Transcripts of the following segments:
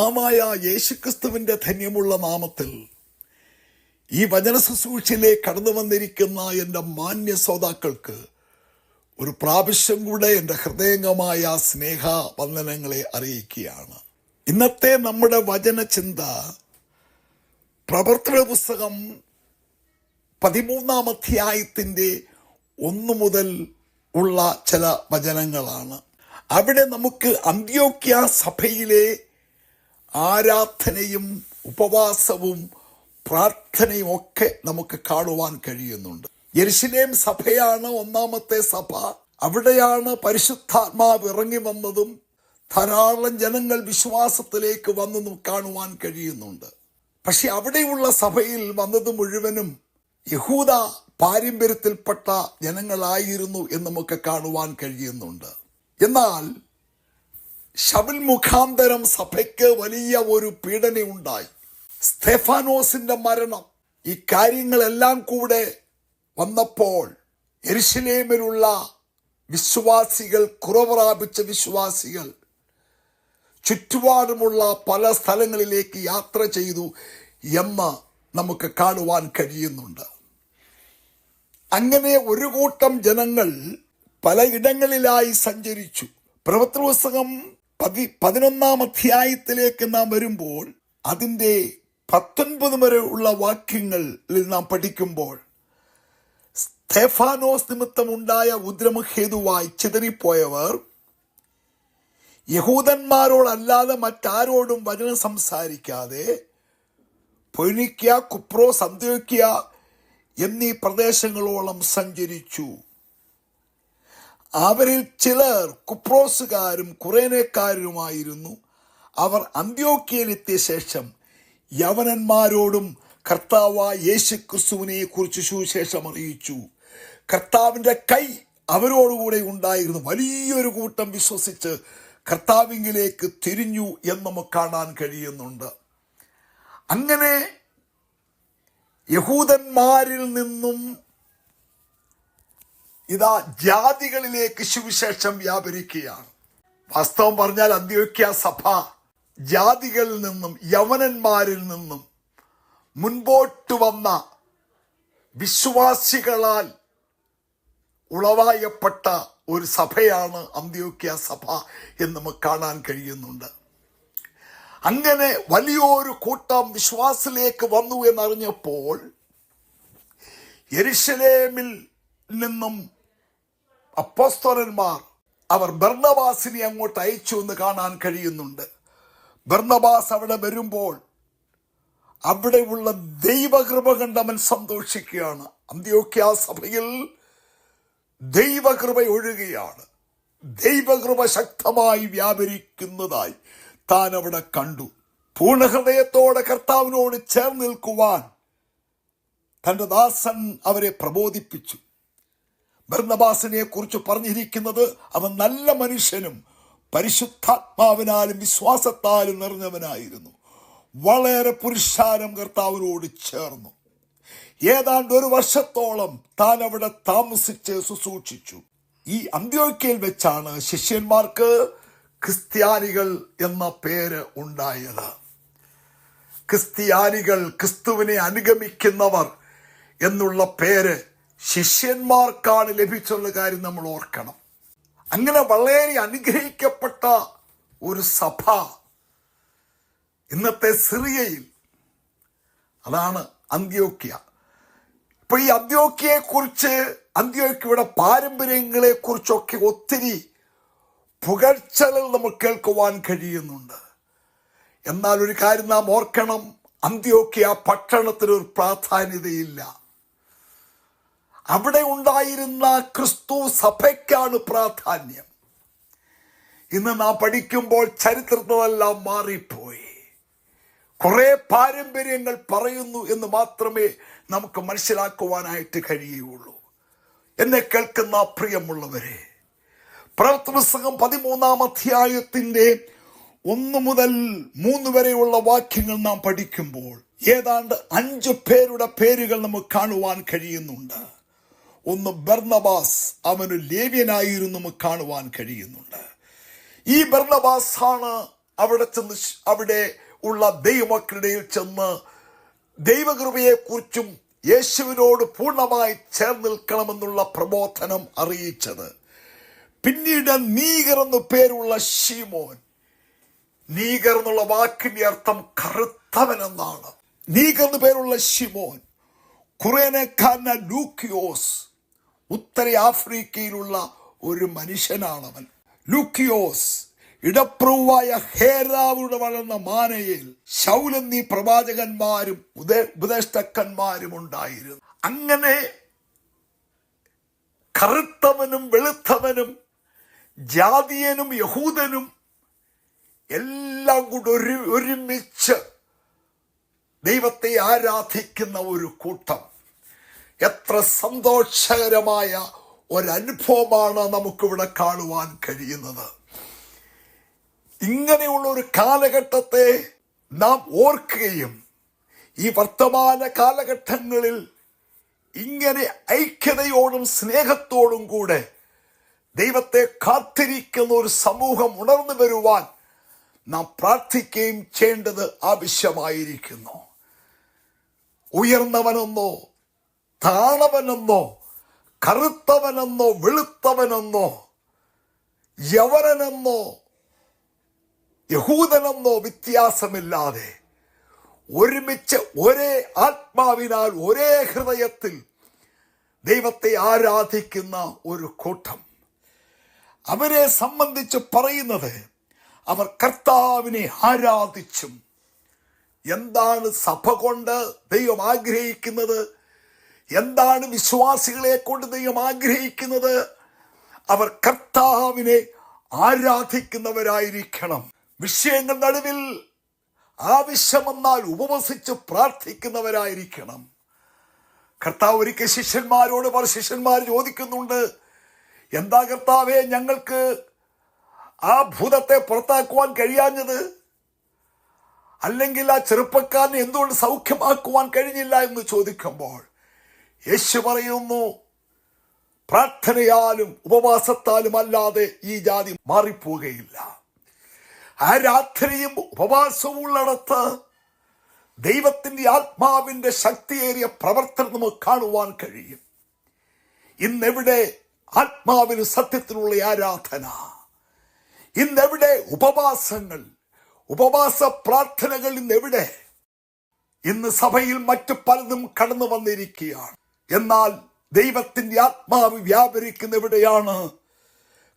കർത്താവായ യേശുക്രിസ്തുവിന്റെ ധന്യമുള്ള നാമത്തിൽ ഈ വചന ശുശ്രൂഷയിലെ കടന്നു വന്നിരിക്കുന്ന എന്റെ മാന്യ ശ്രോതാക്കൾക്ക് ഒരു പ്രാവശ്യം കൂടെ എന്റെ ഹൃദയംഗമായ സ്നേഹ വന്ദനങ്ങളെ അറിയിക്കുകയാണ്. ഇന്നത്തെ നമ്മുടെ വചന ചിന്ത പ്രവർത്തന പുസ്തകം പതിമൂന്നാം അധ്യായത്തിന്റെ ഒന്നു മുതൽ ഉള്ള ചില വചനങ്ങളാണ്. അവിടെ നമുക്ക് അന്ത്യോക്യ സഭയിലെ ആരാധനയും ഉപവാസവും പ്രാർത്ഥനയും ഒക്കെ നമുക്ക് കാണുവാൻ കഴിയുന്നുണ്ട്. യരിശിലേം സഭയാണ് ഒന്നാമത്തെ സഭ. അവിടെയാണ് പരിശുദ്ധാത്മാവ് ഇറങ്ങി വന്നതും ധാരാളം ജനങ്ങൾ വിശ്വാസത്തിലേക്ക് വന്നതും കാണുവാൻ കഴിയുന്നുണ്ട്. പക്ഷെ അവിടെയുള്ള സഭയിൽ വന്നത് മുഴുവനും യഹൂദ പാരമ്പര്യത്തിൽപ്പെട്ട ജനങ്ങളായിരുന്നു എന്ന് നമുക്ക് കാണുവാൻ കഴിയുന്നുണ്ട്. എന്നാൽ ശബൽ മുഖാന്തരം സഭയ്ക്ക് വലിയ ഒരു പീഡനയുണ്ടായി. സ്തെഫാനോസിന്റെ മരണം ഈ കാര്യങ്ങളെല്ലാം കൂടെ വന്നപ്പോൾ എരിശിലേമിലുള്ള വിശ്വാസികൾ കുറവറാപിച്ച വിശ്വാസികൾ ചുറ്റുപാടുമുള്ള പല സ്ഥലങ്ങളിലേക്ക് യാത്ര ചെയ്തു എന്ന് നമുക്ക് കാണുവാൻ കഴിയുന്നുണ്ട്. അങ്ങനെ ഒരു കൂട്ടം ജനങ്ങൾ പലയിടങ്ങളിലായി സഞ്ചരിച്ചു. പ്രവർത്തന പുസ്തകം പതി പതിനൊന്നാം അധ്യായത്തിലേക്ക് നാം വരുമ്പോൾ അതിന്റെ പത്തൊൻപത് വരെ ഉള്ള വാക്യങ്ങളിൽ നാം പഠിക്കുമ്പോൾ സ്തേഫാനോസ് നിമിത്തമുണ്ടായ ഉദ്രമഹേതുവായി ചിതറിപ്പോയവർ യഹൂദന്മാരോടല്ലാതെ മറ്റാരോടും വചനം സംസാരിക്കാതെ പൊനിക്ക കുപ്രോ സന്ധ്യോക്യ എന്നീ പ്രദേശങ്ങളോളം സഞ്ചരിച്ചു. അവരിൽ ചിലർ കുപ്രോസുകാരും കുറേനക്കാരുമായിരുന്നു അവർ അന്ത്യോക്കിയയിലെത്തിയ ശേഷം യവനന്മാരോടും കർത്താവായ യേശു ക്രിസ്തുവിനെ കുറിച്ച് സുവിശേഷം അറിയിച്ചു. കർത്താവിന്റെ കൈ അവരോടുകൂടെ ഉണ്ടായിരുന്നു. വലിയൊരു കൂട്ടം വിശ്വസിച്ച് കർത്താവിങ്കിലേക്ക് തിരിഞ്ഞു എന്ന് നമുക്ക് കാണാൻ കഴിയുന്നുണ്ട്. അങ്ങനെ യഹൂദന്മാരിൽ നിന്നും ഇതാ ജാതികളിലേക്ക് സുവിശേഷം വ്യാപരിക്കുകയാണ്. വാസ്തവം പറഞ്ഞാൽ അന്ത്യോക്യ സഭ ജാതികളിൽ നിന്നും യവനന്മാരിൽ നിന്നും മുൻപോട്ട് വന്ന വിശ്വാസികളാൽ ഉളവായപ്പെട്ട ഒരു സഭയാണ് അന്ത്യോക്യ സഭ എന്ന് നമുക്ക് കാണാൻ കഴിയുന്നുണ്ട്. അങ്ങനെ വലിയൊരു കൂട്ടം വിശ്വാസിലേക്ക് വന്നു എന്നറിഞ്ഞപ്പോൾ എരിശലേമിൽ നിന്നും അപ്പോസ്തോലന്മാർ അവർ ബർണബാസിനെ അങ്ങോട്ട് അയച്ചു എന്ന് കാണാൻ കഴിയുന്നുണ്ട്. ബർണബാസ് അവിടെ വരുമ്പോൾ അവിടെയുള്ള ദൈവകൃപ കണ്ട് അവൻ സന്തോഷിക്കുകയാണ്. അന്ത്യോക്യ സഭയിൽ ദൈവകൃപ ഒഴുകുകയാണ്. ദൈവകൃപ ശക്തമായി വ്യാപരിക്കുന്നതായി താൻ അവിടെ കണ്ടു. പൂർണഹൃദയത്തോടെ കർത്താവിനോട് ചേർന്ന് നിൽക്കുവാൻ തന്റെ ദാസൻ അവരെ പ്രബോധിപ്പിച്ചു. ബർണബാസിനെ കുറിച്ച് പറഞ്ഞിരിക്കുന്നത് അവൻ നല്ല മനുഷ്യനും പരിശുദ്ധാത്മാവിനാലും വിശ്വാസത്താലും നിറഞ്ഞവനായിരുന്നു. വളരെ പുരുഷാരം കർത്താവിനോട് ചേർന്നു. ഏതാണ്ട് ഒരു വർഷത്തോളം താൻ അവിടെ താമസിച്ച് ശുശ്രൂഷിച്ചു. ഈ അന്ത്യോക്കയിൽ വെച്ചാണ് ശിഷ്യന്മാർക്ക് ക്രിസ്ത്യാനികൾ എന്ന പേര് ഉണ്ടായത്. ക്രിസ്ത്യാനികൾ ക്രിസ്തുവിനെ അനുഗമിക്കുന്നവർ എന്നുള്ള പേര് ശിഷ്യന്മാർക്കാണ് ലഭിച്ചുള്ള കാര്യം നമ്മൾ ഓർക്കണം. അങ്ങനെ വളരെ അനുഗ്രഹിക്കപ്പെട്ട ഒരു സഭ ഇന്നത്തെ സിറിയയിൽ അതാണ് അന്ത്യോക്യ. ഇപ്പൊ ഈ അന്ത്യോക്യയെ കുറിച്ച് അന്ത്യോക്യയുടെ പാരമ്പര്യങ്ങളെ കുറിച്ചൊക്കെ ഒത്തിരി പുകഴ്ചകൾ നമുക്ക് കേൾക്കുവാൻ കഴിയുന്നുണ്ട്. എന്നാൽ ഒരു കാര്യം നാം ഓർക്കണം അന്ത്യോക്യ പട്ടണത്തിന് ഒരു പ്രാധാന്യതയില്ല. അവിടെ ഉണ്ടായിരുന്ന ക്രിസ്തു സഭയ്ക്കാണ് പ്രാധാന്യം. ഇന്ന് നാം പഠിക്കുമ്പോൾ ചരിത്രത്തിലെല്ലാം മാറിപ്പോയി. കുറെ പാരമ്പര്യങ്ങൾ പറയുന്നു എന്ന് മാത്രമേ നമുക്ക് മനസ്സിലാക്കുവാനായിട്ട് കഴിയുകയുള്ളൂ. എന്നെ കേൾക്കുന്ന പ്രിയമുള്ളവരെ പ്രവർത്തനപുസ്തകം പതിമൂന്നാം അധ്യായത്തിന്റെ ഒന്ന് മുതൽ മൂന്ന് വരെയുള്ള വാക്യങ്ങൾ നാം പഠിക്കുമ്പോൾ ഏതാണ്ട് അഞ്ച് പേരുടെ പേരുകൾ നമുക്ക് കാണുവാൻ കഴിയുന്നുണ്ട്. ഒന്ന് ബർണബാസ് അവന് ലേവ്യനായിരുന്നു കാണുവാൻ കഴിയുന്നുണ്ട്. ഈ ബർണബാസ് ആണ് അവിടെ ചെന്ന് അവിടെ ഉള്ള ദൈവമക്കളുടെ ചെന്ന് ദൈവകൃപയെക്കുറിച്ചും യേശുവിനോട് പൂർണമായി ചേർന്ന് നിൽക്കണമെന്നുള്ള പ്രബോധനം അറിയിച്ചത്. പിന്നീട് നീഗർ എന്നു പേരുള്ള ഷീമോൻ നീഗർ എന്നുള്ള വാക്കിന്റെ അർത്ഥം കറുത്തവൻ എന്നാണ് നീഗർ എന്ന് പേരുള്ള ഷിമോൻ കുറേനക്കാരന ലൂക്കിയോസ് ഉത്തര ആഫ്രിക്കയിലുള്ള ഒരു മനുഷ്യനാണവൻ. ലൂക്കിയോസ് ഇടപ്രൂവായ ഹേരാവുടെ വളർന്ന മാനയിൽ ശൗലെന്നീ പ്രവാചകന്മാരും ഉപദേ- ഉപദേഷ്ടക്കന്മാരും ഉണ്ടായിരുന്നു. അങ്ങനെ കറുത്തവനും വെളുത്തവനും ജാതിയനും യഹൂദനും എല്ലാം കൂടെ ഒരു ഒരുമിച്ച് ദൈവത്തെ ആരാധിക്കുന്ന ഒരു കൂട്ടം. എത്ര സന്തോഷകരമായ ഒരനുഭവമാണ് നമുക്കിവിടെ കാണുവാൻ കഴിയുന്നത്. ഇങ്ങനെയുള്ള ഒരു കാലഘട്ടത്തെ നാം ഓർക്കുകയും ഈ വർത്തമാന കാലഘട്ടങ്ങളിൽ ഇങ്ങനെ ഐക്യതയോടും സ്നേഹത്തോടും കൂടെ ദൈവത്തെ കാത്തിരിക്കുന്ന ഒരു സമൂഹം ഉണർന്നു വരുവാൻ നാം പ്രാർത്ഥിക്കുകയും ചെയ്യേണ്ടത് ആവശ്യമായിരിക്കുന്നു. ഉയർന്നവനെന്നോ താണവനെന്നോ കറുത്തവനെന്നോ വെളുത്തവനെന്നോ യവനനെന്നോ യഹൂദനെന്നോ വ്യത്യാസമില്ലാതെ ഒരുമിച്ച് ഒരേ ആത്മാവിനാൽ ഒരേ ഹൃദയത്തിൽ ദൈവത്തെ ആരാധിക്കുന്ന ഒരു കൂട്ടം. അവരെ സംബന്ധിച്ച് പറയുന്നത് അവർ കർത്താവിനെ ആരാധിച്ചും. എന്താണ് സഭ കൊണ്ട് ദൈവം ആഗ്രഹിക്കുന്നത്? എന്താണ് വിശ്വാസികളെ കൊണ്ട് ദൈവം ആഗ്രഹിക്കുന്നത്? അവർ കർത്താവിനെ ആരാധിക്കുന്നവരായിരിക്കണം. വിഷയങ്ങൾ നടുവിൽ ആവശ്യമെന്നാൽ ഉപവസിച്ച് പ്രാർത്ഥിക്കുന്നവരായിരിക്കണം. കർത്താവ് ഒരിക്കൽ ശിഷ്യന്മാരോട് പറ ശിഷ്യന്മാർ ചോദിക്കുന്നുണ്ട് എന്താ കർത്താവെ ഞങ്ങൾക്ക് ആ ഭൂതത്തെ പുറത്താക്കുവാൻ കഴിയാഞ്ഞത്? അല്ലെങ്കിൽ ആ ചെറുപ്പക്കാരനെ എന്തുകൊണ്ട് സൗഖ്യമാക്കുവാൻ കഴിഞ്ഞില്ല? എന്ന് ചോദിക്കുമ്പോൾ യേശു പറയുന്നു പ്രാർത്ഥനയാലും ഉപവാസത്താലും അല്ലാതെ ഈ ജാതി മാറിപ്പോവുകയില്ല ആ രാത്രിയും ഉപവാസവും ഉള്ളിടത്ത് ദൈവത്തിന്റെ ആത്മാവിന്റെ ശക്തിയേറിയ പ്രവർത്തനം നമുക്ക് കാണുവാൻ കഴിയും. ഇന്നെവിടെ ആത്മാവിന് സത്യത്തിനുള്ള ആരാധന. ഇന്നെവിടെ ഉപവാസങ്ങൾ ഉപവാസ പ്രാർത്ഥനകൾ ഇന്നെവിടെ. ഇന്ന് സഭയിൽ മറ്റു പലതും കടന്നു വന്നിരിക്കുകയാണ്. എന്നാൽ ദൈവത്തിന്റെ ആത്മാവ് വ്യാപരിക്കുന്ന എവിടെയാണ്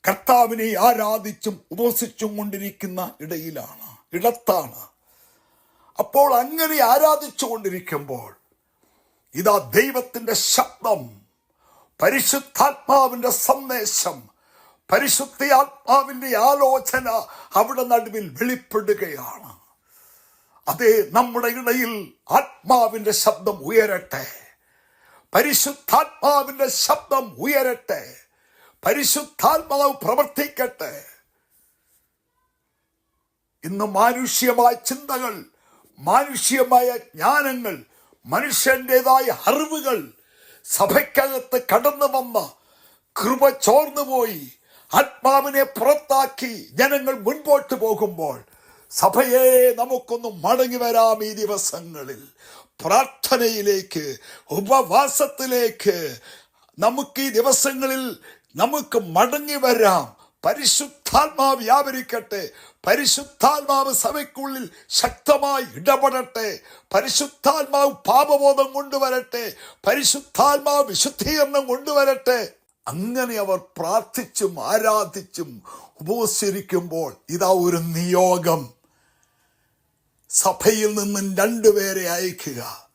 കർത്താവിനെ ആരാധിച്ചും ഉപസിച്ചും കൊണ്ടിരിക്കുന്ന ഇടയിലാണ് ഇടത്താണ്. അപ്പോൾ അങ്ങനെ ആരാധിച്ചു കൊണ്ടിരിക്കുമ്പോൾ ഇതാ ദൈവത്തിന്റെ ശബ്ദം പരിശുദ്ധാത്മാവിന്റെ സന്ദേശം പരിശുദ്ധ ആത്മാവിന്റെ ആലോചന അവിടെ നടുവിൽ വെളിപ്പെടുകയാണ്. അതേ നമ്മുടെ ഇടയിൽ ആത്മാവിന്റെ ശബ്ദം ഉയരട്ടെ. പരിശുദ്ധാത്മാവിന്റെ ശബ്ദം ഉയരട്ടെ. പരിശുദ്ധാത്മാവ് പ്രവർത്തിക്കട്ടെ. ഇന്ന് മാനുഷ്യമായ ചിന്തകൾ മാനുഷ്യമായ ജ്ഞാനങ്ങൾ മനുഷ്യന്റേതായ അറിവുകൾ സഭയ്ക്കകത്ത് കടന്നു വന്ന കൃപ ചോർന്നുപോയി ആത്മാവിനെ പുറത്താക്കി ജനങ്ങൾ മുൻപോട്ട് പോകുമ്പോൾ സഭയെ നമുക്കൊന്ന് മടങ്ങി വരാം ഈ ദിവസങ്ങളിൽ. പ്രാർത്ഥനയിലേക്ക് ഉപവാസത്തിലേക്ക് നമുക്ക് ഈ ദിവസങ്ങളിൽ നമുക്ക് മടങ്ങി വരാം. പരിശുദ്ധാത്മാവ് വ്യാപരിക്കട്ടെ. പരിശുദ്ധാത്മാവ് സഭയ്ക്കുള്ളിൽ ശക്തമായി ഇടപെടട്ടെ. പരിശുദ്ധാത്മാവ് പാപബോധം കൊണ്ടുവരട്ടെ. പരിശുദ്ധാത്മാവ് വിശുദ്ധീകരണം കൊണ്ടുവരട്ടെ. അങ്ങനെ അവർ പ്രാർത്ഥിച്ചും ആരാധിച്ചും ഉപവസിരിക്കുമ്പോൾ ഇതാ ഒരു നിയോഗം. സഭയിൽ നിന്നും രണ്ടുപേരെ അയക്കുക.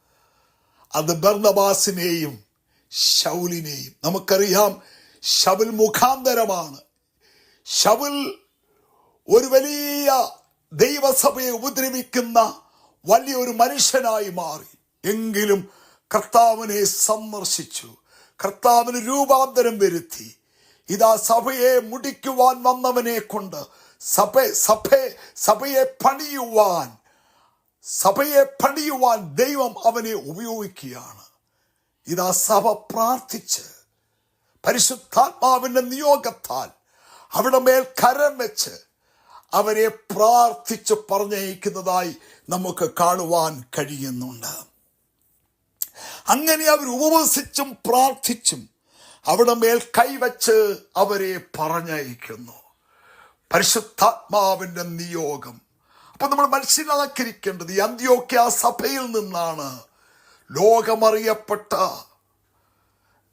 അത് ബർണബാസിനെയും ശൗലിനെയും. നമുക്കറിയാം ശബൽ മുഖാന്തരമാണ്. ശബൽ ഒരു വലിയ ദൈവസഭയെ ഉപദ്രവിക്കുന്ന വലിയൊരു മനുഷ്യനായി മാറി. എങ്കിലും കർത്താവിനെ സന്ദർശിച്ചു. കർത്താവിന് രൂപാന്തരം വരുത്തി. ഇതാ സഭയെ മുടിക്കുവാൻ വന്നവനെ കൊണ്ട് സഭ സഭ സഭയെ പണിയുവാൻ സഭയെ പണിയുവാൻ ദൈവം അവനെ ഉപയോഗിക്കുകയാണ്. ഇതാ സഭ പ്രാർത്ഥിച്ച് പരിശുദ്ധാത്മാവിന്റെ നിയോഗത്താൽ അവിടെ മേൽ കരം വെച്ച് അവരെ പ്രാർത്ഥിച്ച് പറഞ്ഞയക്കുന്നതായി നമുക്ക് കാണുവാൻ കഴിയുന്നുണ്ട്. അങ്ങനെ അവർ ഉപവസിച്ചും പ്രാർത്ഥിച്ചും അവിടെ മേൽ കൈവച്ച് അവരെ പറഞ്ഞയക്കുന്നു. പരിശുദ്ധാത്മാവിന്റെ നിയോഗം അപ്പൊ നമ്മൾ മനസ്സിലാക്കിയിരിക്കേണ്ടത് അന്ത്യോക്യ സഭയിൽ നിന്നാണ്. ലോകമറിയപ്പെട്ട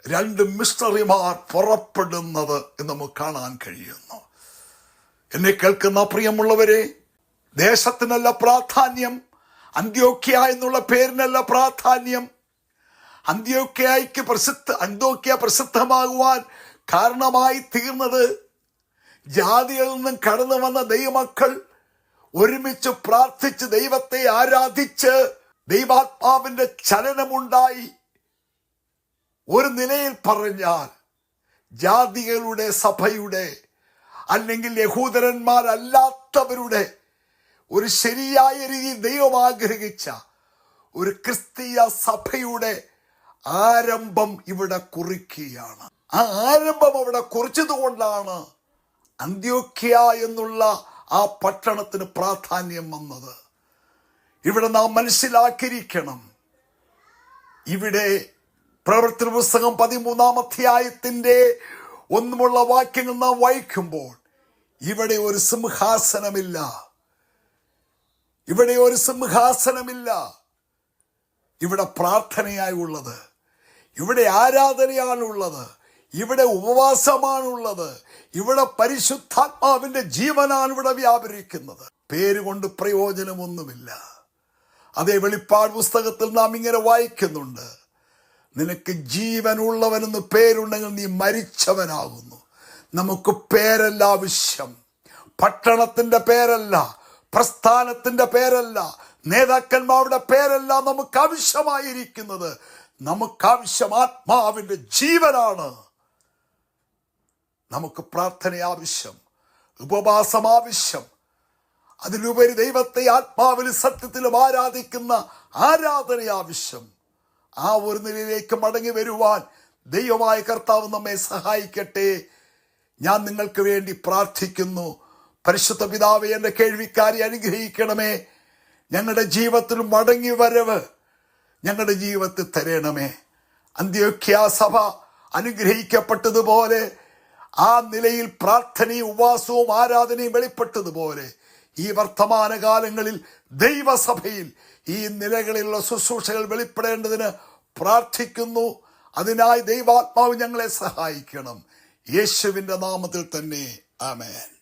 രണ്ട് മിസ്റ്ററിമാർ പുറപ്പെടുന്നത് എന്ന് നമുക്ക് കാണാൻ കഴിയുന്നു. എന്നെ കേൾക്കുന്ന പ്രിയമുള്ളവരെ ദേശത്തിനല്ല പ്രാധാന്യം അന്ത്യോക്യ എന്നുള്ള പേരിനല്ല പ്രാധാന്യം. അന്ത്യോക്യയ്ക്ക് പ്രസിദ്ധ അന്ത്യോക്യ പ്രസിദ്ധമാകുവാൻ കാരണമായി തീർന്നത് ജാതികളിൽ നിന്നും കടന്നു വന്ന ദൈവമക്കൾ ഒരുമിച്ച് പ്രാർത്ഥിച്ച് ദൈവത്തെ ആരാധിച്ച് ദൈവാത്മാവിന്റെ ചലനമുണ്ടായി. ഒരു നിലയിൽ പറഞ്ഞാൽ ജാതികളുടെ സഭയുടെ അല്ലെങ്കിൽ യഹൂദരന്മാരല്ലാത്തവരുടെ ഒരു ശരിയായ രീതിയിൽ ദൈവം ആഗ്രഹിച്ച ഒരു ക്രിസ്തീയ സഭയുടെ ആരംഭം ഇവിടെ കുറിക്കുകയാണ്. ആ ആരംഭം അവിടെ കുറിച്ചതുകൊണ്ടാണ് അന്ത്യോക്യ എന്നുള്ള ആ പട്ടണത്തിന് പ്രാധാന്യം വന്നത്. ഇവിടെ നാം മനസ്സിലാക്കിയിരിക്കണം. ഇവിടെ പ്രവർത്തന പുസ്തകം പതിമൂന്നാം അധ്യായത്തിന്റെ ഒന്നുമുള്ള വാക്യങ്ങൾ നാം വായിക്കുമ്പോൾ ഇവിടെ ഒരു സിംഹാസനമില്ല. ഇവിടെ ഒരു സിംഹാസനമില്ല. ഇവിടെ പ്രാർത്ഥനയായി ഉള്ളത് ഇവിടെ ആരാധനയാണുള്ളത്. ഇവിടെ ഉപവാസമാണുള്ളത്. ഇവിടെ പരിശുദ്ധാത്മാവിന്റെ ജീവനാണ് ഇവിടെ വ്യാപരിക്കുന്നത്. പേരുകൊണ്ട് പ്രയോജനമൊന്നുമില്ല. അതേ വെളിപ്പാട് പുസ്തകത്തിൽ നാം ഇങ്ങനെ വായിക്കുന്നുണ്ട്. നിനക്ക് ജീവനുള്ളവനെന്ന് പേരുണ്ടെങ്കിൽ നീ മരിച്ചവനാകുന്നു. നമുക്ക് പേരല്ല ആവശ്യം. പട്ടണത്തിന്റെ പേരല്ല പ്രസ്ഥാനത്തിന്റെ പേരല്ല നേതാക്കന്മാരുടെ പേരല്ല നമുക്ക് ആവശ്യമായിരിക്കുന്നത്. നമുക്ക് ആവശ്യം ആത്മാവിന്റെ ജീവനാണ്. നമുക്ക് പ്രാർത്ഥന ആവശ്യം ഉപവാസം ആവശ്യം. അതിലുപരി ദൈവത്തെ ആത്മാവിലും സത്യത്തിലും ആരാധിക്കുന്ന ആരാധന ആവശ്യം. ആ ഒരു നിലയിലേക്ക് മടങ്ങി വരുവാൻ ദൈവമായ കർത്താവ് നമ്മെ സഹായിക്കട്ടെ. ഞാൻ നിങ്ങൾക്ക് വേണ്ടി പ്രാർത്ഥിക്കുന്നു. പരിശുദ്ധ പിതാവെ എന്റെ കേൾവിക്കാരെ അനുഗ്രഹിക്കണമേ. ഞങ്ങളുടെ ജീവിതത്തിൽ മടങ്ങി വരവ് ഞങ്ങളുടെ ജീവിതത്തിൽ തരണമേ. അന്ത്യോക്യ സഭ അനുഗ്രഹിക്കപ്പെട്ടതുപോലെ ആ നിലയിൽ പ്രാർത്ഥനയും ഉപവാസവും ആരാധനയും വെളിപ്പെട്ടതുപോലെ ഈ വർത്തമാനകാലങ്ങളിൽ ദൈവസഭയിൽ ഈ നിലകളിലുള്ള ശുശ്രൂഷകൾ വെളിപ്പെടേണ്ടതിന് പ്രാർത്ഥിക്കുന്നു. അതിനായി ദൈവാത്മാവ് ഞങ്ങളെ സഹായിക്കണം. യേശുവിന്റെ നാമത്തിൽ തന്നെ. ആമേൻ.